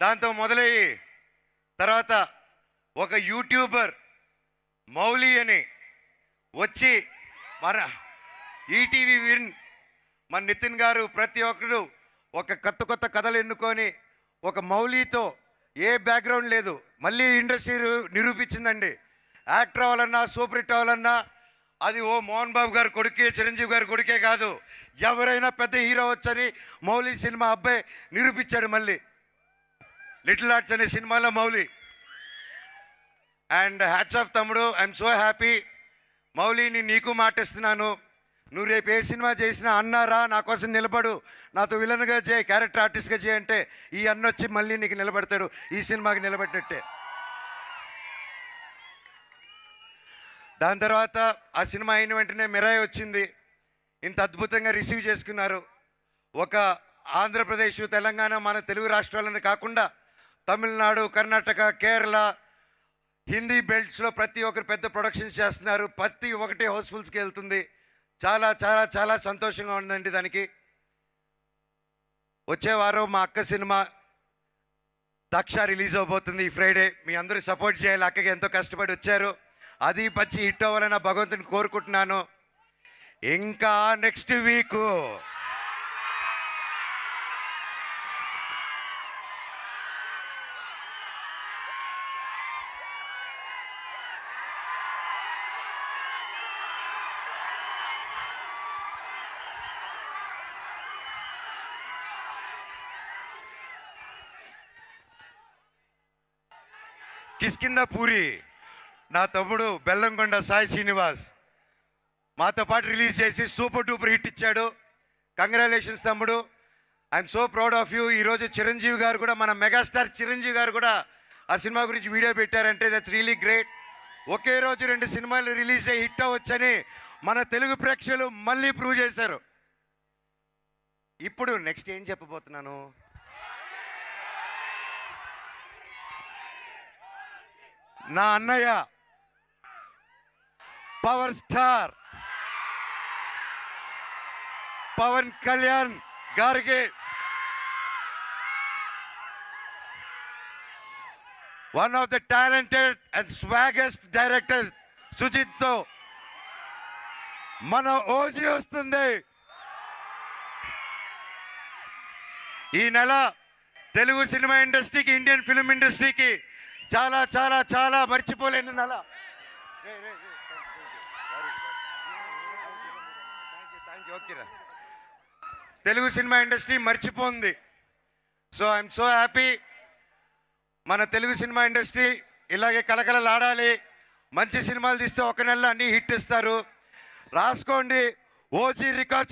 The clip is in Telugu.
దాంతో మొదలయ్యి తర్వాత ఒక యూట్యూబర్ మౌలి అని వచ్చి మన ఈటీవీ విన్ మన నితిన్ గారు ప్రతి ఒక్కరు ఒక కొత్త కొత్త కథలు ఎన్నుకొని ఒక మౌలితో ఏ బ్యాక్గ్రౌండ్ లేదు. మళ్ళీ ఇండస్ట్రీ నిరూపించిందండి. యాక్టర్ అవ్వాలన్నా సూపర్ హిట్ అవ్వాలన్నా అది ఓ మోహన్ బాబు గారు కొడుకే చిరంజీవి గారి కొడుకే కాదు. ఎవరైనా పెద్ద హీరో వచ్చని మౌలి సినిమా అబ్బాయి నిరూపించాడు మళ్ళీ. లిటిల్ ఆర్ట్స్ అనే సినిమాలో మౌలి. అండ్ హ్యాట్స్ ఆఫ్ తమ్ముడు ఐఎమ్ సో హ్యాపీ. మౌలిని నీకు మాటిస్తున్నాను. నువ్వు రేపు ఏ సినిమా చేసినా అన్నారా నా కోసం నిలబడు. నాతో విలన్గా చేయి క్యారెక్టర్ ఆర్టిస్ట్గా చేయి అంటే ఈ అన్న వచ్చి మళ్ళీ నీకు నిలబడతాడు. ఈ సినిమాకి నిలబడినట్టే దాని తర్వాత ఆ సినిమా అయిన వెంటనే మిరాయి వచ్చింది. ఇంత అద్భుతంగా రిసీవ్ చేసుకున్నారు. ఒక ఆంధ్రప్రదేశ్ తెలంగాణ మన తెలుగు రాష్ట్రాలను కాకుండా తమిళనాడు కర్ణాటక కేరళ హిందీ బెల్ట్స్లో ప్రతి ఒక్కరు పెద్ద ప్రొడక్షన్స్ చేస్తున్నారు. ప్రతి ఒకటి హౌస్ఫుల్స్కి వెళ్తుంది. చాలా చాలా చాలా సంతోషంగా ఉందండి దానికి. వచ్చేవారం మా అక్క సినిమా దక్ష రిలీజ్ అవబోతుంది ఈ ఫ్రైడే. మీ అందరూ సపోర్ట్ చేయాలి. అక్కకి ఎంతో కష్టపడి వచ్చారు. అది పచ్చి హిట్ అవ్వాలని భగవంతుని కోరుకుంటున్నాను. ఇంకా నెక్స్ట్ వీకు కిష్కింద పూరి. నా తమ్ముడు బెల్లంకొండ సాయి శ్రీనివాస్ మాతో పాటు రిలీజ్ చేసి సూపర్ డూపర్ హిట్ ఇచ్చాడు. కంగ్రాచులేషన్స్ తమ్ముడు. I'm so proud of you ఈరోజు చిరంజీవి గారు కూడా మన మెగాస్టార్ చిరంజీవి గారు కూడా ఆ సినిమా గురించి వీడియో పెట్టారంటే దట్స్ రియలీ గ్రేట్ ఒకే రోజు రెండు సినిమాలు రిలీజ్ అయ్యి హిట్ అవ్వచ్చని మన తెలుగు ప్రేక్షకులు మళ్ళీ ప్రూవ్ చేశారు. ఇప్పుడు నెక్స్ట్ ఏం చెప్పబోతున్నాను? నా అన్నయ్య పవర్ స్టార్. పవన్ కళ్యాణ్ గారికి one of the talented and swaggest director సుజిత్తో మన ఓజీ వస్తుంది. ఈ నెల తెలుగు సినిమా ఇండస్ట్రీకి ఇండియన్ ఫిల్మ్ ఇండస్ట్రీకి చాలా చాలా చాలా మర్చిపోలేని నెల Telugu cinema industry మర్చిపోంది. So I'm so happy. మన తెలుగు సినిమా ఇండస్ట్రీ ఇలాగే కలకలలాడాలి మంచి సినిమాలు తీస్తే ఒక నెలలో అన్ని హిట్ ఇస్తారు. రాసుకోండి. OG records